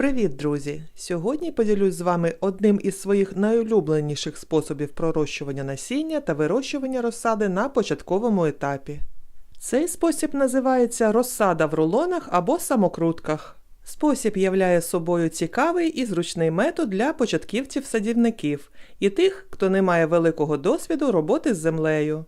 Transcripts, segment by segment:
Привіт, друзі! Сьогодні поділюсь з вами одним із своїх найулюбленіших способів пророщування насіння та вирощування розсади на початковому етапі. Цей спосіб називається розсада в рулонах або самокрутках. Спосіб являє собою цікавий і зручний метод для початківців-садівників і тих, хто не має великого досвіду роботи з землею.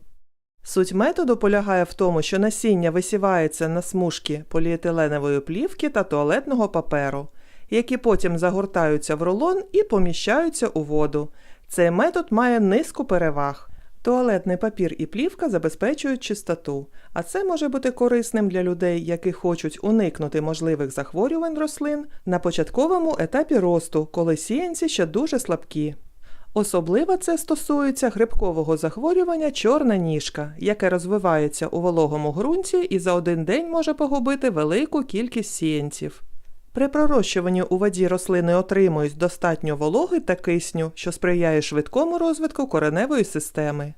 Суть методу полягає в тому, що насіння висівається на смужки поліетиленової плівки та туалетного паперу, які потім загортаються в рулон і поміщаються у воду. Цей метод має низку переваг. Туалетний папір і плівка забезпечують чистоту, а це може бути корисним для людей, які хочуть уникнути можливих захворювань рослин на початковому етапі росту, коли сіянці ще дуже слабкі. Особливо це стосується грибкового захворювання чорна ніжка, яке розвивається у вологому ґрунті і за один день може погубити велику кількість сіянців. При пророщуванні у воді рослини отримують достатньо вологи та кисню, що сприяє швидкому розвитку кореневої системи.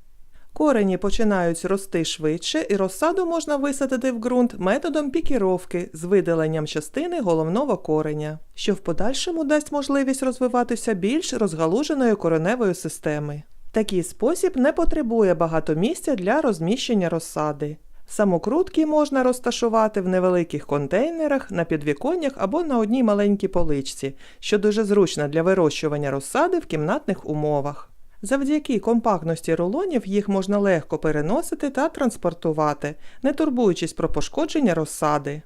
Корені починають рости швидше і розсаду можна висадити в ґрунт методом пікіровки з видаленням частини головного кореня, що в подальшому дасть можливість розвиватися більш розгалуженої кореневої системи. Такий спосіб не потребує багато місця для розміщення розсади. Самокрутки можна розташувати в невеликих контейнерах, на підвіконнях або на одній маленькій поличці, що дуже зручно для вирощування розсади в кімнатних умовах. Завдяки компактності рулонів їх можна легко переносити та транспортувати, не турбуючись про пошкодження розсади.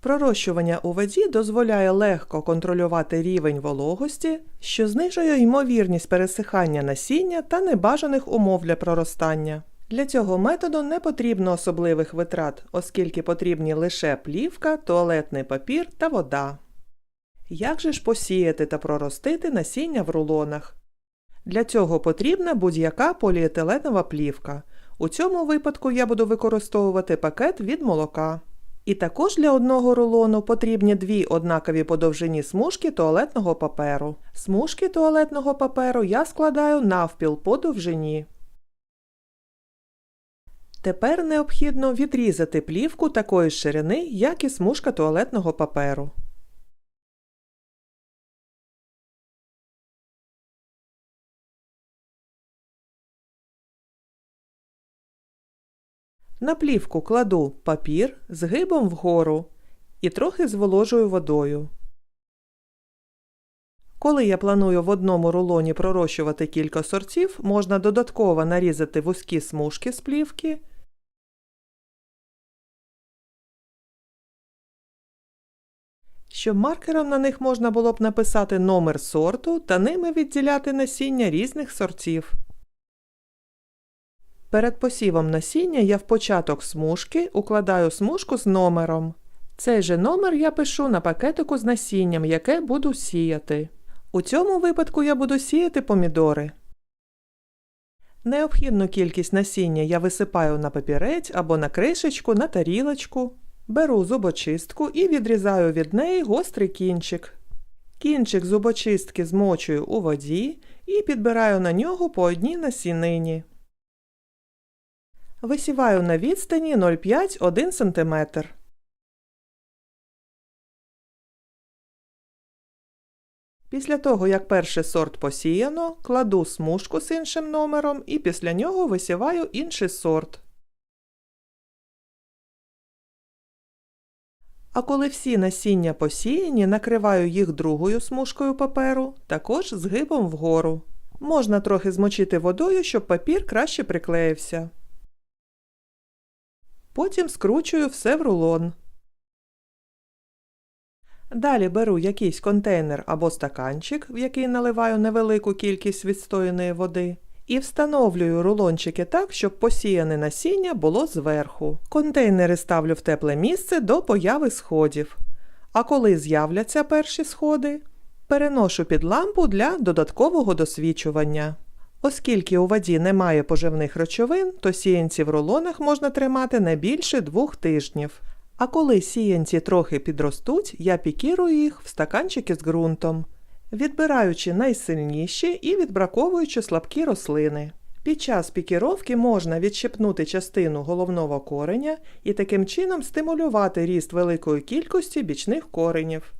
Пророщування у воді дозволяє легко контролювати рівень вологості, що знижує ймовірність пересихання насіння та небажаних умов для проростання. Для цього методу не потрібно особливих витрат, оскільки потрібні лише плівка, туалетний папір та вода. Як же ж посіяти та проростити насіння в рулонах? Для цього потрібна будь-яка поліетиленова плівка. У цьому випадку я буду використовувати пакет від молока. І також для одного рулону потрібні дві однакові по довжині смужки туалетного паперу. Смужки туалетного паперу я складаю навпіл по довжині. Тепер необхідно відрізати плівку такої ширини, як і смужка туалетного паперу. На плівку кладу папір згибом вгору і трохи зволожую водою. Коли я планую в одному рулоні пророщувати кілька сортів, можна додатково нарізати вузькі смужки з плівки. Щоб маркером на них можна було б написати номер сорту та ними відділяти насіння різних сортів. Перед посівом насіння я в початок смужки укладаю смужку з номером. Цей же номер я пишу на пакетику з насінням, яке буду сіяти. У цьому випадку я буду сіяти помідори. Необхідну кількість насіння я висипаю на папірець або на кришечку на тарілочку. Беру зубочистку і відрізаю від неї гострий кінчик. Кінчик зубочистки змочую у воді і підбираю на нього по одній насінині. Висіваю на відстані 0,5-1 см. Після того, як перший сорт посіяно, кладу смужку з іншим номером і після нього висіваю інший сорт. А коли всі насіння посіяні, накриваю їх другою смужкою паперу, також згибом вгору. Можна трохи змочити водою, щоб папір краще приклеївся. Потім скручую все в рулон. Далі беру якийсь контейнер або стаканчик, в який наливаю невелику кількість відстояної води, і встановлюю рулончики так, щоб посіяне насіння було зверху. Контейнери ставлю в тепле місце до появи сходів. А коли з'являться перші сходи, переношу під лампу для додаткового досвічування. Оскільки у воді немає поживних речовин, то сіянці в рулонах можна тримати не більше двох тижнів. А коли сіянці трохи підростуть, я пікірую їх в стаканчики з ґрунтом, відбираючи найсильніші і відбраковуючи слабкі рослини. Під час пікіровки можна відщепнути частину головного кореня і таким чином стимулювати ріст великої кількості бічних коренів.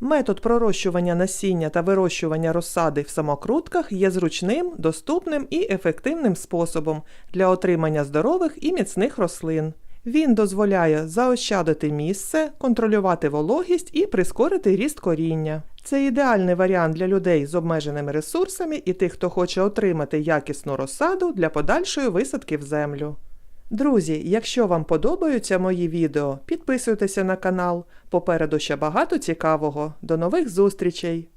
Метод пророщування насіння та вирощування розсади в самокрутках є зручним, доступним і ефективним способом для отримання здорових і міцних рослин. Він дозволяє заощадити місце, контролювати вологість і прискорити ріст коріння. Це ідеальний варіант для людей з обмеженими ресурсами і тих, хто хоче отримати якісну розсаду для подальшої висадки в землю. Друзі, якщо вам подобаються мої відео, підписуйтеся на канал. Попереду ще багато цікавого. До нових зустрічей!